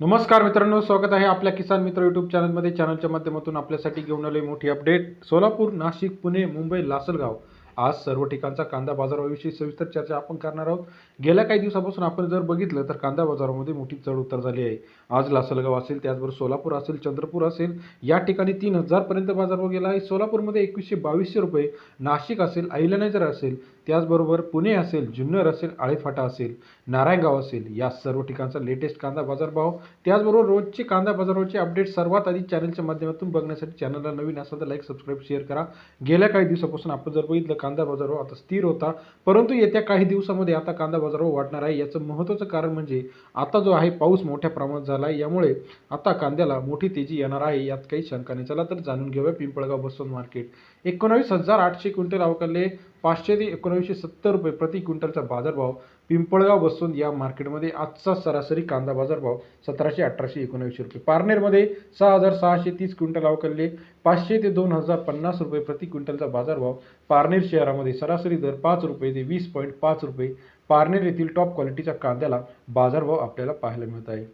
नमस्कार मित्रांनो स्वागत आहे आपल्या किसान मित्र युट्यूब चॅनलमध्ये चॅनलच्या माध्यमातून आपल्यासाठी घेऊन आले मोठी अपडेट सोलापूर नाशिक पुणे मुंबई लासलगाव. आज सर्व ठिकाणचा कांदा बाजाराविषयी सविस्तर चर्चा आपण करणार आहोत. गेल्या काही दिवसापासून आपण जर बघितलं तर कांदा बाजारामध्ये मोठी चढ उतार झाली आहे. आज लासलगाव असेल त्याचबरोबर सोलापूर असेल चंद्रपूर असेल या ठिकाणी तीन हजारपर्यंत बाजारभाव गेला आहे. सोलापूरमध्ये एकवीसशे बावीसशे रुपये नाशिक असेल अहिल्यानगर असेल त्याचबरोबर पुणे असेल जुन्नर असेल आळेफाटा असेल नारायणगाव असेल या सर्व ठिकाणचा लेटेस्ट कांदा बाजारभाव. त्याचबरोबर रोजचे कांदा बाजारावरचे अपडेट सर्वात आधी चॅनलच्या माध्यमातून बघण्यासाठी चॅनलला नवीन असाल तर लाईक सबस्क्राईब शेअर करा. गेल्या काही दिवसापासून आपण जर बघितलं कांदा बाजारभाव आता स्थिर होता. परंतु येत्या काही दिवसामध्ये आता कांदा बाजारभाव वाढणार आहे. याचं महत्त्वाचं कारण म्हणजे आता जो आहे पाऊस मोठ्या प्रमाणात झाला आहे यामुळे आता कांद्याला मोठी तेजी येणार आहे. यात काही शंका नाही. चला तर जाणून घेऊया पिंपळगाव बसवंत मार्केट. एकोणावीस हजार आठशे क्विंटल अवकाले पाचशे ते एकोणावीसशे सत्तर रुपये प्रति क्विंटलचा बाजारभाव पिंपळगाव बसून या मार्केटमध्ये आजचा सरासरी कांदा बाजारभाव सतराशे अठराशे एकोणऐंशी रुपये. पारनेरमध्ये सहा हजार सहाशे तीस क्विंटल अवकलले पाचशे ते दोन हजार पन्नास रुपये प्रति क्विंटलचा बाजारभाव पारनेर शहरामध्ये सरासरी दर पाच रुपये ते वीस पॉईंट पाच रुपये. पारनेर येथील टॉप क्वालिटीच्या कांद्याला बाजारभाव आपल्याला पाहायला मिळत आहे.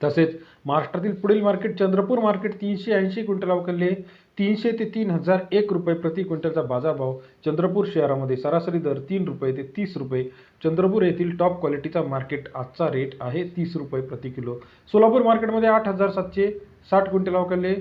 तसेच महाराष्ट्रातील पुढील मार्केट चंद्रपूर मार्केट तीनशे ऐंशी क्विंटल अवकलले तीनशे ते तीन हजार एक रुपये प्रति क्विंटलचा बाजारभाव चंद्रपूर शहरामध्ये सरासरी दर तीन रुपये ते तीस रुपये. चंद्रपूर येथील टॉप क्वालिटीचा मार्केट आजचा रेट आहे तीस रुपये प्रति किलो. सोलापूर मार्केटमध्ये आठ हजार सातशे साठ क्विंटल अवकालले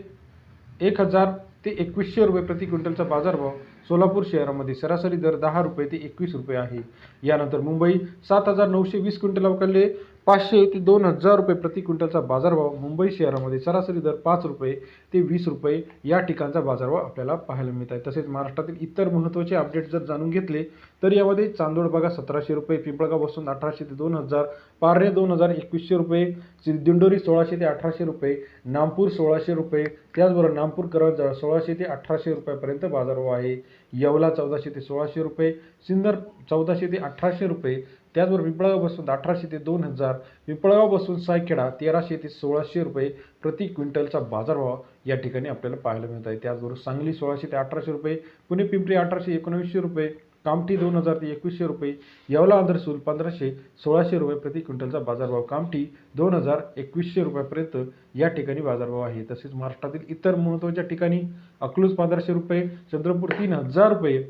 एक हजार ते एकवीसशे रुपये प्रति क्विंटलचा बाजारभाव सोलापूर शहरामध्ये सरासरी दर दहा रुपये ते एकवीस रुपये आहे. यानंतर मुंबई सात हजार नऊशे वीस क्विंटल अवकालले पाचशे ते दोन हजार रुपये प्रति क्विंटलचा बाजारभाव मुंबई शहरामध्ये सरासरी दर पाच रुपये ते वीस रुपये या ठिकाणचा बाजारभाव आपल्याला पाहायला मिळत आहे. तसेच महाराष्ट्रातील इतर महत्त्वाचे अपडेट जर जाणून घेतले तर यामध्ये चांदोड बघा सतराशे रुपये पिंपळगाव बसून अठराशे ते दोन हजार पारणे दोन हजार एकवीसशे रुपये दिंडोरी सोळाशे ते अठराशे रुपये नागपूर सोळाशे रुपये त्याचबरोबर नागपूर करंज सोळाशे ते अठराशे रुपयापर्यंत बाजारभाव आहे. येवला चौदाशे ते सोळाशे रुपये सिन्नर चौदाशे ते अठराशे रुपये त्याचबरोबर पिंपळगाव बसून अठराशे ते दोन हजार पिंपळगाव बसून सायखेडा तेराशे ते सोळाशे रुपये प्रति क्विंटलचा बाजारभाव या ठिकाणी आपल्याला पाहायला मिळत आहे. त्याचबरोबर सांगली सोळाशे ते अठराशे रुपये पुणे पिंपरी अठराशे एकोणवीसशे रुपये कामठी दोन हजार ते एकवीसशे रुपये येवला अंधरसूल पंधराशे सोळाशे रुपये प्रति क्विंटलचा बाजारभाव. कामठी दोन हजार एकवीसशे रुपयापर्यंत या ठिकाणी बाजारभाव आहे. तसेच महाराष्ट्रातील इतर महत्त्वाच्या ठिकाणी अकलूज पंधराशे रुपये चंद्रपूर तीन हजार रुपये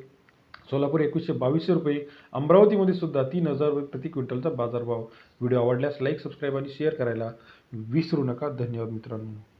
सोलापूर एकवीसशे बावीसशे रुपये अमरावतीमध्ये सुद्धा तीन हजार रुपये प्रति क्विंटलचा बाजारभाव. व्हिडिओ आवडल्यास लाईक सबस्क्राईब आणि शेअर करायला विसरू नका. धन्यवाद मित्रांनो.